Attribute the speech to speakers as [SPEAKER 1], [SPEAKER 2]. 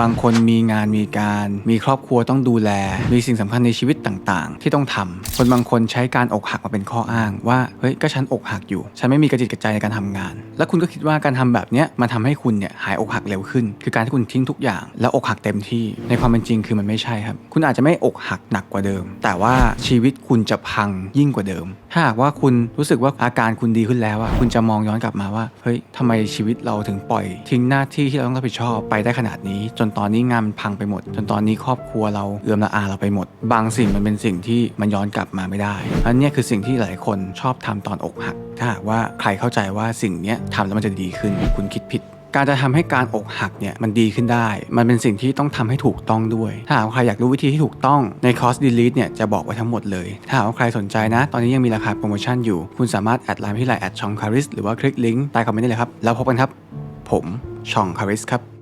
[SPEAKER 1] บางคนมีงานมีการ มีครอบครัวต้องดูแล มีสิ่งสำคัญในชีวิตต่างๆ ที่ต้องทำคนบางคนใช้การอกหักมาเป็นข้ออ้าง ว่าเฮ้ยก็ฉันอกหักอยู่ ฉันไม่มีกระจิตกระใจในการทำงาน แล้วคุณก็คิดว่าการทำแบบเนี้ยมันทำให้คุณเนี่ยหายอกหักเร็วขึ้น คือการที่คุณทิ้งทุกอย่าง แล้วอกหักเต็มที่ในความเป็นจริงคือมันไม่ใช่ครับ คุณอาจจะไม่อกหักหนักกว่าเดิม แต่ว่าชีวิตคุณจะพังยิ่งกว่าเดิม ถ้าหากว่าคุณรู้สึกว่าอาการคุณดีขึ้นแล้วอะคุณจะมองย้อนกลับมาว่าเฮ้ยทำไมชีวิตเราถึงปล่อย ทิ้งหน้าที่ที่เราต้องรับผิดชอบไปได้ขนาดนี้จนนตอนนี้งานมันพังไปหมด จนตอนนี้ครอบครัวเราเอือมละอาเราไปหมด บางสิ่งมันเป็นสิ่งที่มันย้อนกลับมาไม่ได้อันนี้คือสิ่งที่หลายคนชอบทำตอนอกหัก ถ้าหากว่าใครเข้าใจว่าสิ่งนี้ทำแล้วมันจะดีขึ้น คุณคิดผิดการจะทำให้การอกหักเนี่ยมันดีขึ้นได้ มันเป็นสิ่งที่ต้องทำให้ถูกต้องด้วย ถ้าหากว่าใครอยากรู้วิธีที่ถูกต้องในคอร์ส delete เนี่ยจะบอกไว้ทั้งหมดเลย ถ้าหากว่าใครสนใจนะ ตอนนี้ยังมีราคาโปรโมชั่นอยู่ คุณสามารถแอดไลน์ที่ไลน์แอดชองคาริสหรือว่าคลิกลิงก์ใต้คอมเมนต์ได้เลยครับ แล้วพบกันครับ ผมชองคาริสครับ